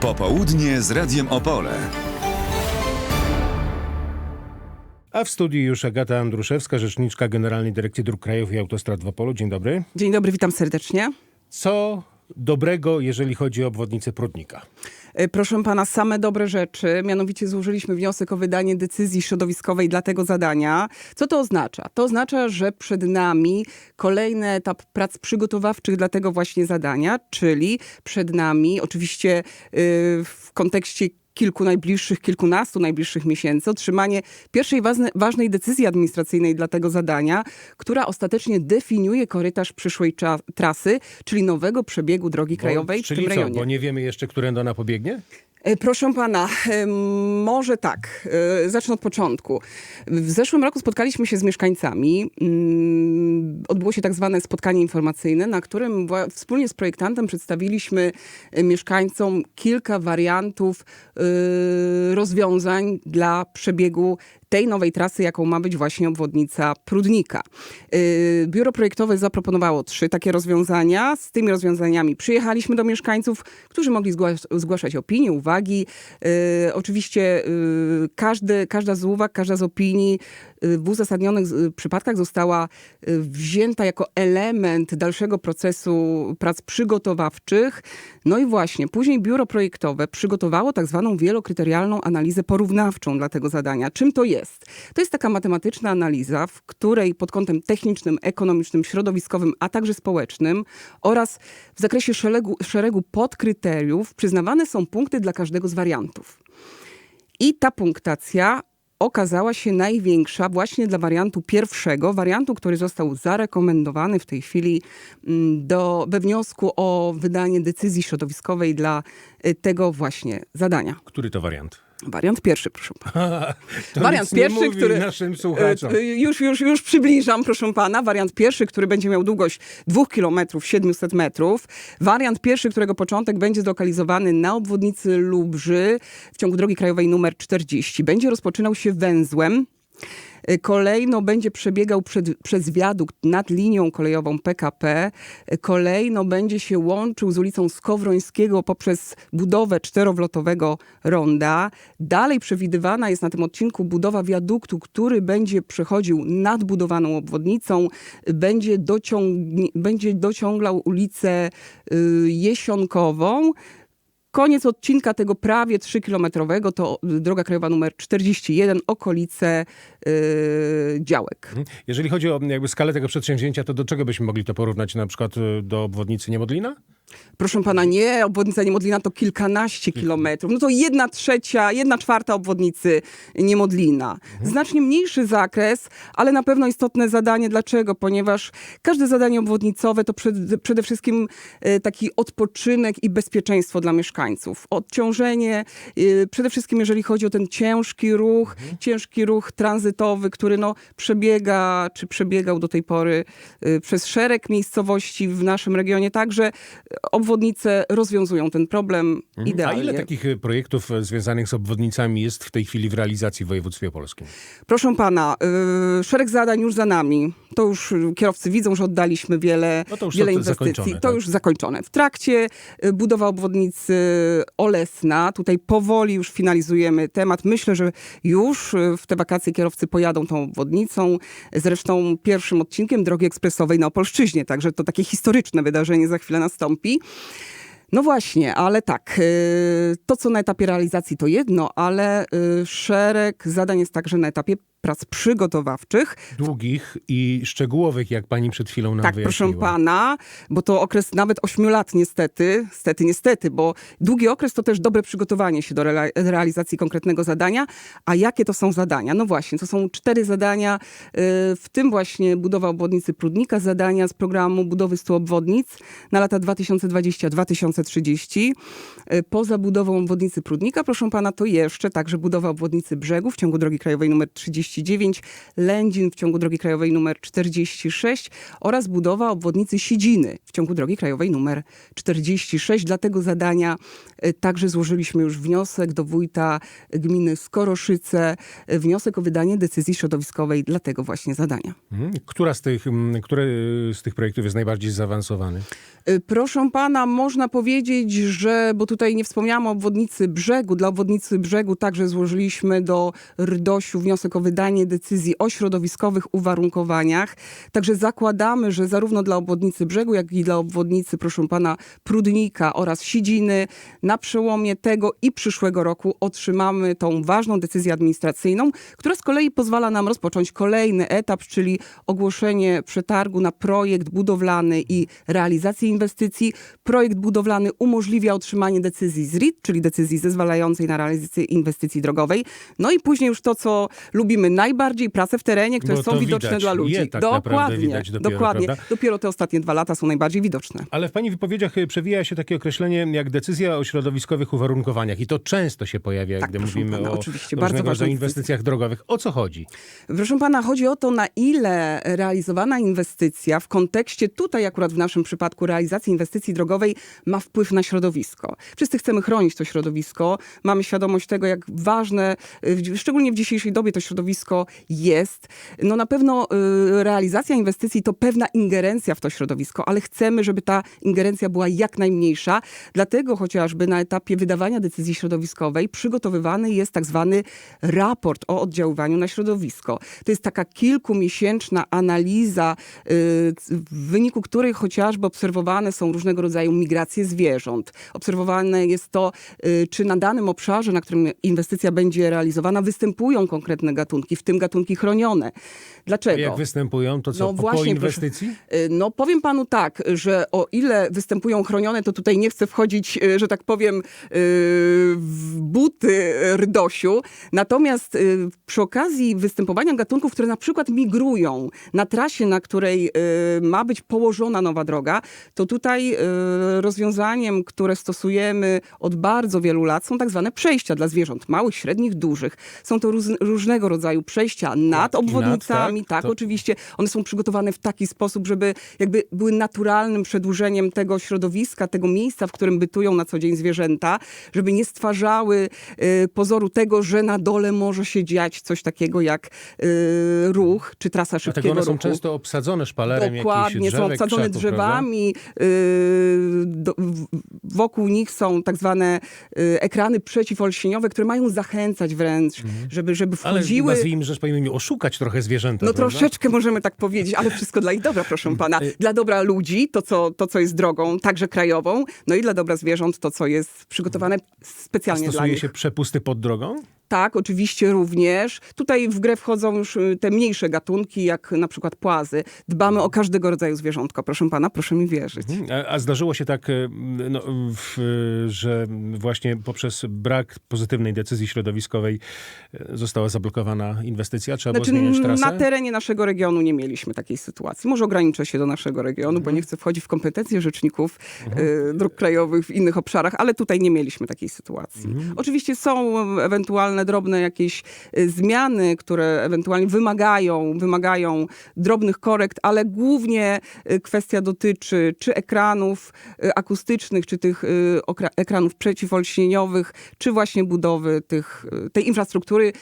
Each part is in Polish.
Popołudnie z Radiem Opole. A w studiu już Agata Andruszewska, rzeczniczka Generalnej Dyrekcji Dróg Krajowych i Autostrad w Opolu. Dzień dobry. Dzień dobry, witam serdecznie. Co dobrego, jeżeli chodzi o obwodnicę Prudnika? E, Proszę pana, same dobre rzeczy. Mianowicie złożyliśmy wniosek o wydanie decyzji środowiskowej dla tego zadania. Co to oznacza? To oznacza, że przed nami kolejny etap prac przygotowawczych dla tego właśnie zadania, czyli przed nami oczywiście y, w kontekście kilku najbliższych, kilkunastu najbliższych miesięcy otrzymanie pierwszej ważne, ważnej decyzji administracyjnej dla tego zadania, która ostatecznie definiuje korytarz przyszłej trasy, czyli nowego przebiegu drogi krajowej Bo, w czyli tym co, rejonie. bo nie wiemy jeszcze, którędy ona pobiegnie? E, Proszę pana, em, może tak, e, zacznę od początku. W zeszłym roku spotkaliśmy się z mieszkańcami. Mm, Odbyło się tak zwane spotkanie informacyjne, na którym wspólnie z projektantem przedstawiliśmy e, mieszkańcom kilka wariantów e, rozwiązań dla przebiegu tej nowej trasy, jaką ma być właśnie obwodnica Prudnika. E, Biuro projektowe zaproponowało trzy takie rozwiązania. Z tymi rozwiązaniami przyjechaliśmy do mieszkańców, którzy mogli zgłaszać opinie, uwagi. E, oczywiście e, każdy, każda z uwag, każda z opinii w uzasadnionych z- przypadkach została e, wzięta jako element dalszego procesu prac przygotowawczych. No i właśnie, później biuro projektowe przygotowało tak zwaną wielokryterialną analizę porównawczą dla tego zadania. Czym to jest? To jest taka matematyczna analiza, w której pod kątem technicznym, ekonomicznym, środowiskowym, a także społecznym oraz w zakresie szeregu, szeregu podkryteriów przyznawane są punkty dla każdego z wariantów. I ta punktacja okazała się największa właśnie dla wariantu pierwszego, wariantu, który został zarekomendowany w tej chwili mm, do, we wniosku o wydanie decyzji środowiskowej dla y, tego właśnie zadania. Który to wariant? Wariant pierwszy, proszę pana. To Wariant pierwszy, który- naszym słuchaczom. E, e, Już, już, już przybliżam, proszę pana. Wariant pierwszy, który będzie miał długość 2 km 700 metrów. Wariant pierwszy, którego początek będzie zlokalizowany na obwodnicy Lubrzy w ciągu drogi krajowej numer 40. Będzie rozpoczynał się węzłem. E, Kolejno będzie przebiegał przed, przez wiadukt nad linią kolejową PKP. E, Kolejno będzie się łączył z ulicą Skowrońskiego poprzez budowę czterowlotowego ronda. Dalej przewidywana jest na tym odcinku budowa wiaduktu, który będzie przechodził nad budowaną obwodnicą. Będzie, dociągni- będzie dociąglał ulicę y, Jesionkową. Koniec odcinka tego prawie 3-kilometrowego to droga krajowa numer 41, okolice y, działek. Mhm. Jeżeli chodzi o jakby skalę tego przedsięwzięcia, to do czego byśmy mogli to porównać? Na przykład y, do obwodnicy Niemodlina? Proszę pana, nie, obwodnica Niemodlina to kilkanaście kilometrów. No to jedna trzecia, jedna czwarta obwodnicy Niemodlina. Znacznie mniejszy zakres, ale na pewno istotne zadanie. Dlaczego? Ponieważ każde zadanie obwodnicowe to przed, przede wszystkim e, taki odpoczynek i bezpieczeństwo dla mieszkańców. Odciążenie, e, przede wszystkim jeżeli chodzi o ten ciężki ruch, ciężki ruch tranzytowy, który no przebiega, czy przebiegał do tej pory e, przez szereg miejscowości w naszym regionie. Także obwodnice rozwiązują ten problem Mhm. A idealnie. ile takich y, projektów y, związanych z obwodnicami jest w tej chwili w realizacji w województwie opolskim? Proszę pana, y, szereg zadań już za nami. To już kierowcy widzą, że oddaliśmy wiele, No to już wiele to inwestycji. to tak? już zakończone. W trakcie budowa obwodnicy Olesna. Tutaj powoli już finalizujemy temat. Myślę, że już w te wakacje kierowcy pojadą tą obwodnicą. Zresztą pierwszym odcinkiem drogi ekspresowej na Opolszczyźnie. Także to takie historyczne wydarzenie za chwilę nastąpi. lepi. No właśnie, ale tak, y, to co na etapie realizacji to jedno, ale y, szereg zadań jest także na etapie prac przygotowawczych. Długich i szczegółowych, jak pani przed chwilą nam Tak, wyjaśniła. proszę pana, bo to okres nawet 8 lat niestety, stety, niestety, bo długi okres to też dobre przygotowanie się do realizacji konkretnego zadania. A jakie to są zadania? No właśnie, to są cztery zadania, y, w tym właśnie budowa obwodnicy Prudnika, zadania z programu budowy 100 obwodnic na lata 2020-2030. Y, Poza budową obwodnicy Prudnika, proszę pana, to jeszcze także budowa obwodnicy Brzegu w ciągu drogi krajowej 30 39, Lędzin w ciągu drogi krajowej numer 46 oraz budowa obwodnicy Sidziny w ciągu drogi krajowej numer 46. Dla tego zadania e, także złożyliśmy już wniosek do wójta gminy Skoroszyce, e, wniosek o wydanie decyzji środowiskowej dla tego właśnie zadania. Mhm. Która z tych, mm, które z tych projektów jest najbardziej zaawansowany? Y, Proszę pana, można powiedzieć, że, bo tutaj nie wspomniałam o obwodnicy brzegu, dla obwodnicy brzegu także złożyliśmy do RDOŚ-u wniosek o wydanie decyzji o środowiskowych uwarunkowaniach. Także zakładamy, że zarówno dla obwodnicy brzegu, jak i dla obwodnicy, proszę pana, Prudnika oraz Sidziny na przełomie tego i przyszłego roku otrzymamy tą ważną decyzję administracyjną, która z kolei pozwala nam rozpocząć kolejny etap, czyli ogłoszenie przetargu na projekt budowlany i realizację inwestycji. Projekt budowlany umożliwia otrzymanie decyzji z RIT, czyli decyzji zezwalającej na realizację inwestycji drogowej. No i później już to, co lubimy najbardziej, prace w terenie, które Bo są widoczne widać dla ludzi. je tak dokładnie, dopiero, dokładnie. prawda? Dopiero te ostatnie dwa lata są najbardziej widoczne. Ale w pani wypowiedziach y, przewija się takie określenie jak decyzja o środowiskowych uwarunkowaniach i to często się pojawia, Tak, gdy mówimy pana, o oczywiście, bardzo rodzaju inwestycjach drogowych. O co chodzi? Proszę pana, chodzi o to, na ile realizowana inwestycja w kontekście tutaj akurat w naszym przypadku realizacji inwestycji drogowej ma wpływ na środowisko. Wszyscy chcemy chronić to środowisko. Mamy świadomość tego, jak ważne, y, szczególnie w dzisiejszej dobie to środowisko jest. No na pewno y, realizacja inwestycji to pewna ingerencja w to środowisko, ale chcemy, żeby ta ingerencja była jak najmniejsza. Dlatego chociażby na etapie wydawania decyzji środowiskowej przygotowywany jest tak zwany raport o oddziaływaniu na środowisko. To jest taka kilkumiesięczna analiza, y, w wyniku której chociażby obserwowane są różnego rodzaju migracje zwierząt. Obserwowane jest to, y, czy na danym obszarze, na którym inwestycja będzie realizowana, występują konkretne gatunki, w tym gatunki chronione. Dlaczego? jak występują, to co? No po, właśnie, proszę. inwestycji? Y, No powiem panu tak, że o ile występują chronione, to tutaj nie chcę wchodzić, y, że tak powiem, w buty RDOŚ-u. Natomiast przy okazji występowania gatunków, które na przykład migrują na trasie, na której ma być położona nowa droga, to tutaj y, rozwiązaniem, które stosujemy od bardzo wielu lat są tak zwane przejścia dla zwierząt, małych, średnich, dużych. Są to róz, różnego rodzaju przejścia nad nad, obwodnicami, tak? tak, To- oczywiście. One są przygotowane w taki sposób, żeby jakby były naturalnym przedłużeniem tego środowiska, tego miejsca, w którym bytują na co dzień zwierzęta, żeby nie stwarzały y, pozoru tego, że na dole może się dziać coś takiego jak y, ruch czy trasa Dlatego szybkiego one są ruchu. często obsadzone szpalerem Dokładnie, jakichś są drzewek, obsadzone krzaków, prawda? drzewami. yy, do, wokół nich są tak zwane yy, ekrany przeciwolśnieniowe, które mają zachęcać wręcz, żeby, żeby Mhm. Ale wchodziły. nazwijmy rzecz po imieniu, oszukać trochę zwierzęta. No prawda? troszeczkę możemy tak powiedzieć, ale wszystko dla ich dobra, proszę pana. Y- Dla dobra ludzi, to co, to co jest drogą, także krajową, no i dla dobra zwierząt, to co jest przygotowane specjalnie dla Stosuje nich. się przepusty pod drogą? Tak, oczywiście również. Tutaj w grę wchodzą już y, te mniejsze gatunki, jak na przykład płazy. Dbamy o każdego rodzaju zwierzątko, proszę pana, proszę mi wierzyć. A, a zdarzyło się tak, e, no, w, że właśnie poprzez brak pozytywnej decyzji środowiskowej została zablokowana inwestycja? Trzeba Znaczy, było zmieniać trasę? na terenie naszego regionu nie mieliśmy takiej sytuacji. Może ograniczę się do naszego regionu, Mhm. bo nie chcę wchodzić w kompetencje rzeczników y, dróg krajowych w innych obszarach, ale tutaj nie mieliśmy takiej sytuacji. Mhm. Oczywiście są ewentualne drobne jakieś y, zmiany, które ewentualnie wymagają, wymagają drobnych korekt, ale głównie y, kwestia dotyczy czy ekranów y, akustycznych, czy tych ekranów przeciwolśnieniowych, czy właśnie budowy tych, tej infrastruktury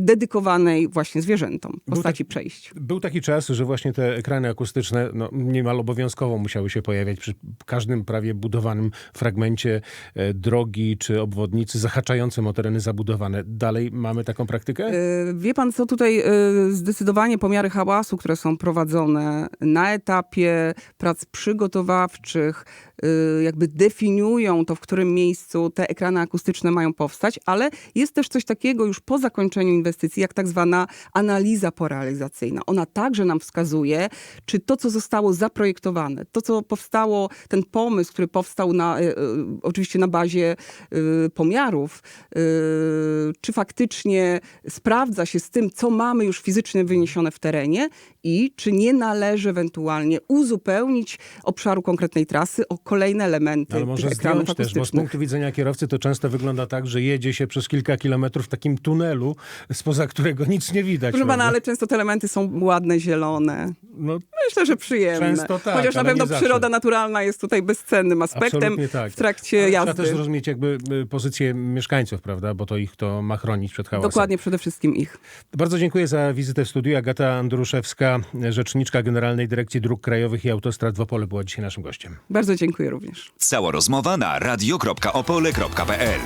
dedykowanej właśnie zwierzętom w Był postaci przejść. Był taki czas, że właśnie te ekrany akustyczne no, niemal obowiązkowo musiały się pojawiać przy każdym prawie budowanym fragmencie e, drogi czy obwodnicy zahaczającym o tereny zabudowane. Dalej mamy taką praktykę? Y, Wie pan co, tutaj y, zdecydowanie pomiary hałasu, które są prowadzone na etapie prac przygotowawczych, y, jakby definiują to, w którym miejscu te ekrany akustyczne mają powstać, ale jest też coś takiego już po zakończeniu inwestycji, jak tak zwana analiza porealizacyjna. Ona także nam wskazuje, czy to, co zostało zaprojektowane, to, co powstało, ten pomysł, który powstał na, oczywiście na bazie pomiarów, czy czy faktycznie sprawdza się z tym, co mamy już fizycznie wyniesione w terenie i czy nie należy ewentualnie uzupełnić obszaru konkretnej trasy o kolejne elementy Ale może ekranów też, bo z punktu widzenia kierowcy to często wygląda tak, że jedzie się przez kilka kilometrów w takim tunelu, spoza którego nic nie widać. Proszę pana, ale często te elementy są ładne, zielone. No, Myślę, że przyjemne. Często tak, Chociaż na pewno nie zawsze. przyroda naturalna jest tutaj bezcennym aspektem tak. w trakcie ale jazdy. Trzeba też zrozumieć jakby y, pozycję mieszkańców, prawda, bo to ich to ma chronić przed hałasem. Dokładnie, przede wszystkim ich. Bardzo dziękuję za wizytę w studiu. Agata Andruszewska, rzeczniczka Generalnej Dyrekcji Dróg Krajowych i Autostrad w Opole była dzisiaj naszym gościem. Bardzo dziękuję również. Cała rozmowa na radio.opole.pl